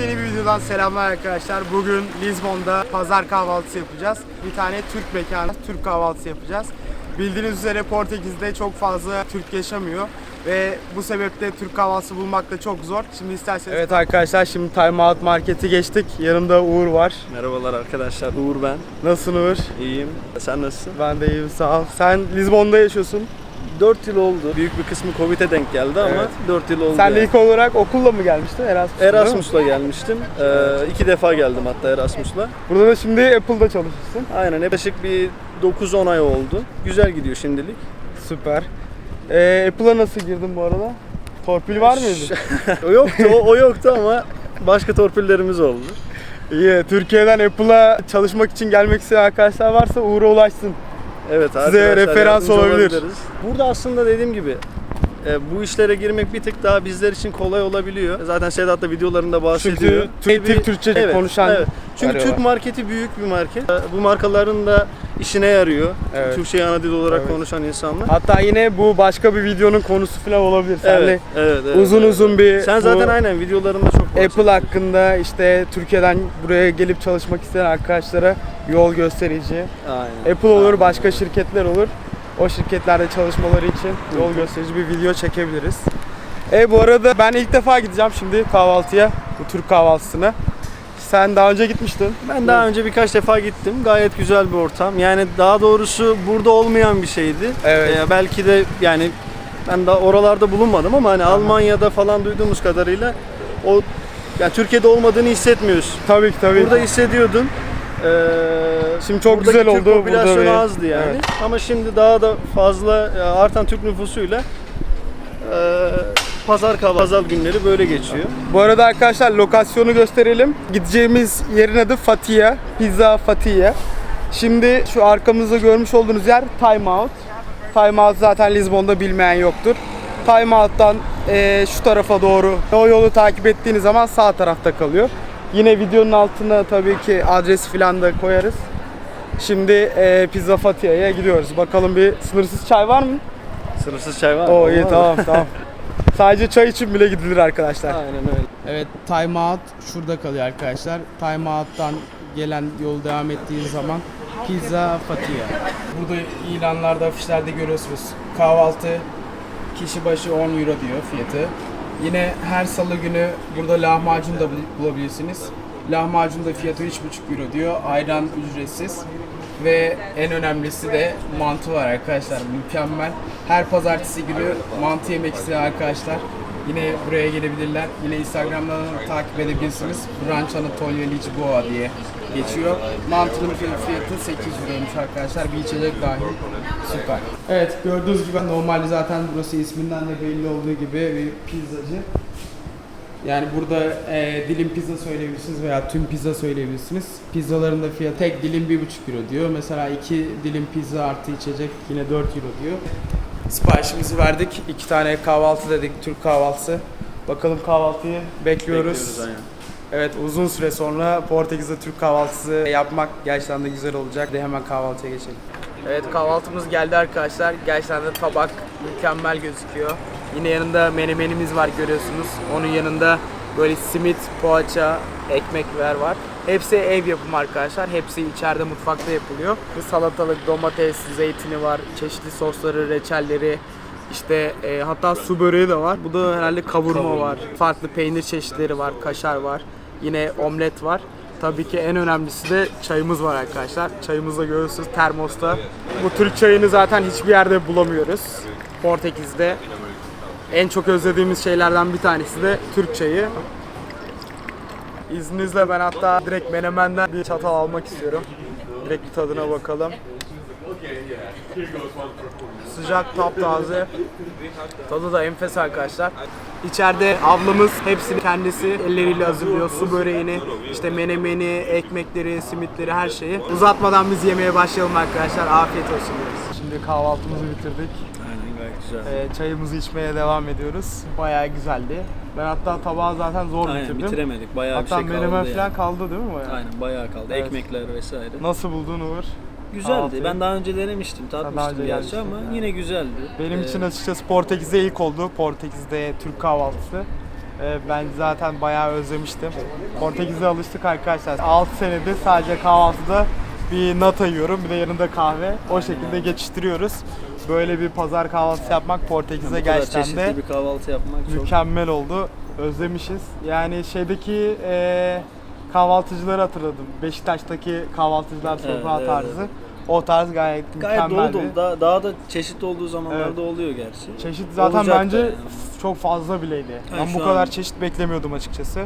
yeni bir videodan selamlar arkadaşlar. Bugün Lizbon'da pazar kahvaltısı yapacağız. Bir tane Türk mekanı, Türk kahvaltısı yapacağız. Bildiğiniz üzere Portekiz'de çok fazla Türk yaşamıyor ve bu sebeple Türk kahvaltısı bulmak da çok zor. Şimdi isterseniz... Evet arkadaşlar şimdi Time Out Market'i geçtik. Yanımda Uğur var. Merhabalar arkadaşlar, Uğur ben. Nasılsın Uğur? İyiyim. Sen nasılsın? Ben de iyiyim sağ ol. Sen Lizbon'da yaşıyorsun. 4 yıl oldu. Büyük bir kısmı Covid'e denk geldi ama Evet. 4 yıl oldu. Sen de yani. ilk olarak okulla mı gelmiştin? Erasmus. değil mi? Erasmus'la gelmiştim. Ee, iki defa geldim hatta Erasmus'la. Burada da şimdi Apple'da çalışıyorsun. Aynen yaklaşık bir 9-10 ay oldu. Güzel gidiyor şimdilik. Süper. Ee, Apple'a nasıl girdin bu arada? Torpil var mıydı? o yoktu, o, o yoktu ama başka torpillerimiz oldu. İyi. Türkiye'den Apple'a çalışmak için gelmek isteyen arkadaşlar varsa Uğur'a ulaşsın. Evet Size referans yardımcı olabilir. olabiliriz. Burada aslında dediğim gibi e, bu işlere girmek bir tık daha bizler için kolay olabiliyor. Zaten Sedat da videolarında bahsediyor. Çünkü native Türkçe konuşan evet. Çünkü arıyorlar. Türk marketi büyük bir market. E, Bu markaların da işine yarıyor. Evet. Türkçeyi ana dil olarak Evet. konuşan insanlar. Hatta yine bu başka bir videonun konusu falan olabilir. Senle Evet, evet, evet, uzun evet. uzun bir Sen zaten aynen videolarında çok. Apple hakkında işte Türkiye'den buraya gelip çalışmak isteyen arkadaşlara yol gösterici. Aynen. Apple olur, başka şirketler olur. O şirketlerde çalışmaları için yol gösterici bir video çekebiliriz. E bu arada ben ilk defa gideceğim şimdi kahvaltıya, bu Türk kahvaltısına. Sen daha önce gitmiştin. Ben daha önce birkaç defa gittim. Gayet güzel bir ortam. Yani daha doğrusu burada olmayan bir şeydi. Evet. Ee, belki de yani ben daha oralarda bulunmadım ama hani Almanya'da falan duyduğumuz kadarıyla o yani Türkiye'de olmadığını hissetmiyorsun. Tabii ki tabii. Burada hissediyordun. Ee, Şimdi çok buradaki güzel Türk oldu. popülasyonu burada bir- azdı yani. Evet. Ama şimdi daha da fazla e, artan Türk nüfusuyla e, pazar kahvaltı, pazar günleri böyle geçiyor. Bu arada arkadaşlar lokasyonu gösterelim. Gideceğimiz yerin adı Fatiha. Pizza Fatiha. Şimdi şu arkamızda görmüş olduğunuz yer Time Out. Time Out zaten Lizbon'da bilmeyen yoktur. Time Out'tan eee, şu tarafa doğru o yolu takip ettiğiniz zaman sağ tarafta kalıyor. Yine videonun altına tabii ki adresi falan da koyarız. Şimdi eee, Pizza Fatiha'ya gidiyoruz. Bakalım bir sınırsız çay var mı? Sınırsız çay var mı? Oo iyi Olmaz mı? tamam tamam. Sadece çay için bile gidilir arkadaşlar. Aynen öyle. Evet Time Out şurada kalıyor arkadaşlar. Time Out'tan gelen yol devam ettiğin zaman Pizza Fatiha. Burada ilanlarda, afişlerde görüyorsunuz. Kahvaltı kişi başı 10 euro diyor fiyatı. Yine her salı günü burada lahmacun da bul- bulabilirsiniz. Lahmacun da fiyatı 3,5 euro diyor. Ayran ücretsiz. Ve en önemlisi de mantı var arkadaşlar. Mükemmel. Her pazartesi günü mantı yemek isteyen arkadaşlar Yine buraya gelebilirler. Yine Instagram'dan takip edebilirsiniz. Branch Anatolia Lisboa diye geçiyor. Mantının fiyatı fiyatı 8 euroymuş arkadaşlar. Bir içecek dahil. Süper. Evet gördüğünüz gibi normalde zaten burası isminden de belli olduğu gibi bir pizzacı. Yani burada e, dilim pizza söyleyebilirsiniz veya tüm pizza söyleyebilirsiniz. Pizzaların da fiyatı tek dilim 1,5 euro diyor. Mesela iki dilim pizza artı içecek yine 4 euro diyor. Siparişimizi verdik. İki tane kahvaltı dedik, Türk kahvaltısı. Bakalım kahvaltıyı bekliyoruz. Bekliyoruz, aynen. Evet uzun süre sonra Portekiz'de Türk kahvaltısı yapmak gerçekten de güzel olacak. Hadi hemen kahvaltıya geçelim. Evet kahvaltımız geldi arkadaşlar. Gerçekten de tabak mükemmel gözüküyor. Yine yanında menemenimiz var görüyorsunuz. Onun yanında böyle simit, poğaça, ekmekler var. Hepsi ev yapımı arkadaşlar. Hepsi içeride mutfakta yapılıyor. Salatalık, domates, zeytini var. Çeşitli sosları, reçelleri, işte e, hatta su böreği de var. Bu da herhalde kavurma var. Farklı peynir çeşitleri var, kaşar var. Yine omlet var. Tabii ki en önemlisi de çayımız var arkadaşlar. Çayımızı da görüyorsunuz termosta. Bu Türk çayını zaten hiçbir yerde bulamıyoruz. Portekiz'de en çok özlediğimiz şeylerden bir tanesi de Türk çayı. İzninizle ben hatta direkt menemenden bir çatal almak istiyorum. Direkt bir tadına bakalım. Sıcak, taptaze. Tadı da enfes arkadaşlar. İçeride ablamız hepsini kendisi elleriyle hazırlıyor. Su böreğini, işte menemeni, ekmekleri, simitleri her şeyi. Uzatmadan biz yemeye başlayalım arkadaşlar. Afiyet olsun diyoruz. Şimdi kahvaltımızı bitirdik. Aynen gayet güzel. Ee, çayımızı içmeye devam ediyoruz. Bayağı güzeldi. Ben hatta tabağı zaten zor Aynen bitirdim. bitiremedik. Bayağı Hatta bir şey kaldı menemen yani. falan kaldı değil mi bayağı? Aynen bayağı kaldı. Evet. Ekmekler vesaire. Nasıl buldun Uğur? Güzeldi. Ben daha önce denemiştim, tatmıştım önce gerçi ama yani. yine güzeldi. Benim Ee, için açıkçası Portekiz'de ilk oldu. Portekiz'de Türk kahvaltısı. Ee, ben zaten bayağı özlemiştim. Portekiz'e alıştık arkadaşlar. 6 senedir sadece kahvaltıda bir nata yiyorum bir de yanında kahve. O şekilde geçiştiriyoruz. Böyle bir pazar kahvaltısı yapmak Portekiz'e kadar gerçekten de bir kahvaltı yapmak çok mükemmel oldu. Özlemişiz. Yani şeydeki eee kahvaltıcıları hatırladım. Beşiktaş'taki kahvaltıcılar sofra evet, tarzı. O tarz gayet, gayet mükemmeldi. dolu. Daha, daha da çeşitli olduğu zamanlarda Evet. oluyor gerçi. Çeşit zaten Olacak bence yani. çok fazla bileydi. Evet, ben bu kadar an- çeşit beklemiyordum açıkçası.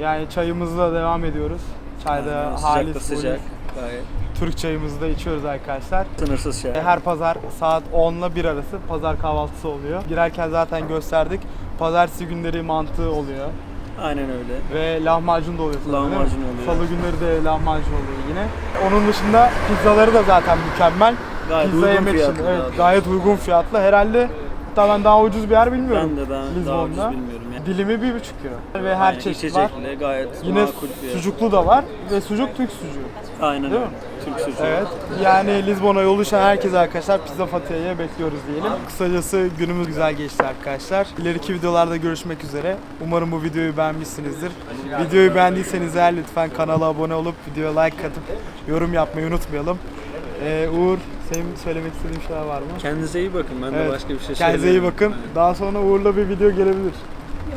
Yani çayımızla devam ediyoruz. Çayda Yani halis sıcak da sıcak. Gayet Türk çayımızı da içiyoruz arkadaşlar. sınırsız şey. Her pazar saat 10 ile 1 arası pazar kahvaltısı oluyor. Girerken zaten gösterdik. Pazartesi günleri mantı oluyor. Aynen öyle. Ve lahmacun da oluyor. mi? Lahmacun oluyor. Salı günleri de lahmacun oluyor yine. Onun dışında pizzaları da zaten mükemmel. Gayet Pizza uygun yemek için fiyatlı evet, gayet uygun fiyatlı. Herhalde hatta ben daha ucuz bir yer bilmiyorum. Ben de daha, daha ucuz Lizbon'da. bilmiyorum yani. Dilimi bir buçuk euro. Ve her çeşit var. gayet Yine makul sucuklu da var ve sucuk Türk sucuğu. Aynen Değil öyle. mi? Türk sucuğu. Evet. Yani Lizbon'a yol düşen herkese arkadaşlar Pizza Fatia'ya bekliyoruz diyelim. Kısacası günümüz güzel geçti arkadaşlar. İleriki videolarda görüşmek üzere. Umarım bu videoyu beğenmişsinizdir. Videoyu beğendiyseniz eğer lütfen kanala abone olup videoya like atıp yorum yapmayı unutmayalım. Ee, Uğur, senin söylemek istediğin şeyler var mı? Kendinize iyi bakın. Ben de Evet. başka bir şey Kendinize iyi söyleyemem. bakın. Daha sonra Uğur'la bir video gelebilir.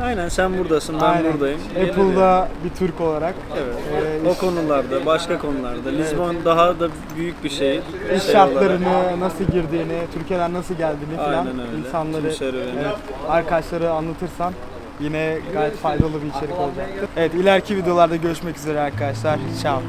Aynen sen buradasın, ben Aynen. buradayım. Apple'da bir Türk olarak. Evet. Ee, O iş- konularda, başka konularda. Lisbon daha da büyük bir şey. iş şey şartlarını, olarak. nasıl girdiğini, Türkiye'den nasıl geldiğini falan Aynen öyle. insanları, Tüm serüveni. evet, arkadaşları anlatırsan yine gayet faydalı bir içerik olacaktır. Evet ileriki videolarda görüşmek üzere arkadaşlar. Ciao.